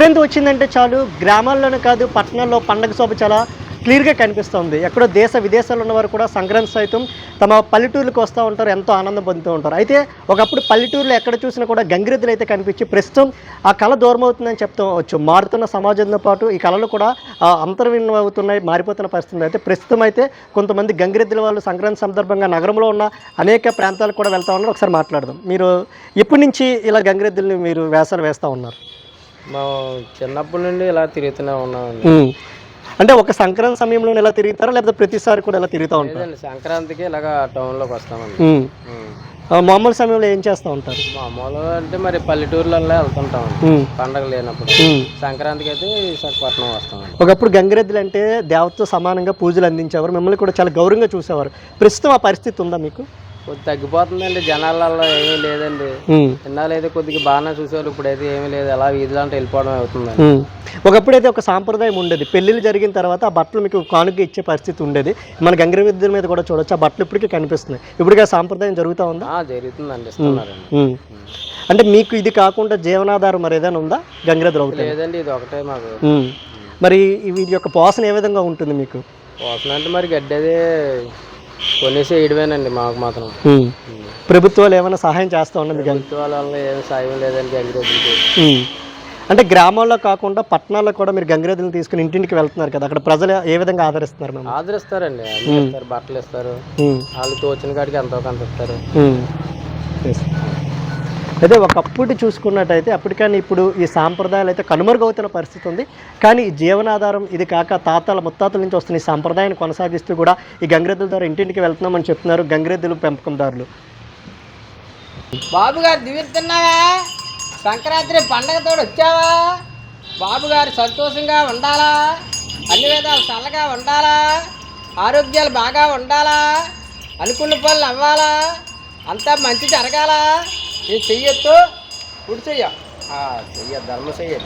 సంక్రాంతి వచ్చిందంటే చాలు. గ్రామాల్లోనే కాదు పట్టణాల్లో పండగ శోభ చాలా క్లియర్గా కనిపిస్తుంది. ఎక్కడో దేశ విదేశాల్లో ఉన్నవారు కూడా సంక్రాంతి సైతం తమ పల్లెటూర్లకు వస్తూ ఉంటారు ఎంతో ఆనందం పొందుతూ ఉంటారు. అయితే ఒకప్పుడు పల్లెటూరులో ఎక్కడ చూసినా కూడా గంగిరెద్దులు అయితే కనిపించి ప్రస్తుతం ఆ కళ దూరం అవుతుందని చెప్తూ వచ్చు. మారుతున్న సమాజంతో పాటు ఈ కళలు కూడా అంతర్విన్నం అవుతున్నాయి మారిపోతున్న పరిస్థితి అయితే ప్రస్తుతం అయితే కొంతమంది గంగిరెద్దుల వాళ్ళు సంక్రాంతి సందర్భంగా నగరంలో ఉన్న అనేక ప్రాంతాలకు కూడా వెళ్తా ఉన్నారు. ఒకసారి మాట్లాడదాం. మీరు ఎప్పటి నుంచి ఇలా గంగిరెద్దుల్ని మీరు వేసాలు వేస్తూ ఉన్నారు? మా చిన్నప్పటి నుండి ఇలా తిరుగుతూనే ఉన్నామండి. ఉమ్. అంటే ఒక సంక్రాంతి సమయంలో ఎలా తిరుగుతారా? లేకపోతే ప్రతిసారి కూడా ఎలా తిరుగుతూ ఉంటారు? లేదండి సంక్రాంతికి ఇలాగ టౌన్లోకి వస్తామండి. ఉమ్. ఉం. ఆ, మామూలు సమయంలో ఏం చేస్తూ ఉంటారు? మామూలుగా అంటే మరి పల్లెటూర్లలో వెళ్తుంటామండి. ఉమ్. పండగ లేనప్పుడు. ఉమ్. సంక్రాంతికి అయితే విశాఖపట్నం వస్తామండి. ఒకప్పుడు గంగిరెద్దులు అంటే దేవతతో సమానంగా పూజలు అందించేవారు. మిమ్మల్ని కూడా చాలా గౌరవంగా చూసేవారు. ప్రస్తుతం ఆ పరిస్థితి ఉందా మీకు? కొద్ది తగ్గిపోతుందండి. జనాలలో ఏమీ లేదండి. ఉమ్. ఇన్నాళ్ళైతే కొద్దిగా బాగానే చూసేవారు ఇప్పుడైతే ఏమీ లేదు. అలా వీధిలో అంటే వెళ్ళిపోవడం అవుతుందండి. ఉమ్. ఒకప్పుడైతే ఒక సాంప్రదాయం ఉండేది. పెళ్ళిళ్ళు జరిగిన తర్వాత ఆ బట్టలు మీకు కానుక ఇచ్చే పరిస్థితి ఉండేది. మన గంగిరెద్దుల మీద కూడా చూడొచ్చు. ఆ బట్టలు ఇప్పటికీ కనిపిస్తున్నాయి. ఇప్పుడు ఆ సాంప్రదాయం జరుగుతూ ఉందా? ఆ, జరుగుతుందండి. ఇస్తున్నారండి. ఉమ్. అంటే మీకు ఇది కాకుండా జీవనాధారం మరి ఏదైనా ఉందా? గంగిరెద్దులు ఒకటి లేదండి ఇది ఒకటే మాకు. మరి వీటి యొక్క పోషణ ఏ విధంగా ఉంటుంది మీకు? కోసం అంటే మరి గడ్డి అది కొనేసి వేయడమేనండి మాకు మాత్రం. ప్రభుత్వాలు ఏమైనా సహాయం చేస్తూ ఉన్నది గంగి ప్రభుత్వాల వల్ల ఏమి సాయం లేదండి గంగిరెద్దులకి. అంటే గ్రామాల్లో కాకుండా పట్టణాల్లో కూడా మీరు గంగిరెద్దులు తీసుకుని ఇంటింటికి వెళ్తున్నారు కదా అక్కడ ప్రజలు ఏ విధంగా ఆదరిస్తున్నారు మేము ఆదరిస్తారండి అన్ని ఇస్తారు బట్టలు ఇస్తారు. వాళ్ళు తోచిన కాడికి ఎంతో కొంత ఇస్తారు. అయితే ఒకప్పుడు చూసుకున్నట్టయితే అప్పటికని ఇప్పుడు ఈ సాంప్రదాయాలు అయితే కనుమరుగవుతున్న పరిస్థితి ఉంది. కానీ జీవనాధారం ఇది కాక తాతల ముత్తాతల నుంచి వస్తున్న ఈ సాంప్రదాయాన్ని కొనసాగిస్తూ కూడా ఈ గంగిరెద్దుల ద్వారా ఇంటింటికి వెళ్తున్నామని చెప్తున్నారు గంగిరెద్దులు పెంపకందారులు. బాబుగారు దివిస్తున్నావా సంక్రాంతి పండగతో వచ్చావా? బాబుగారు సంతోషంగా ఉండాలా? అన్ని విధాలు చల్లగా ఉండాలా? ఆరోగ్యాలు బాగా ఉండాలా? అనుకున్న పనులు అవ్వాలా? అంతా మంచి జరగాల? ఇది చెయ్యొద్దు? ఇప్పుడు చెయ్య. చెయ్య ధర్మ చెయ్య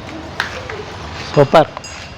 సూపర్.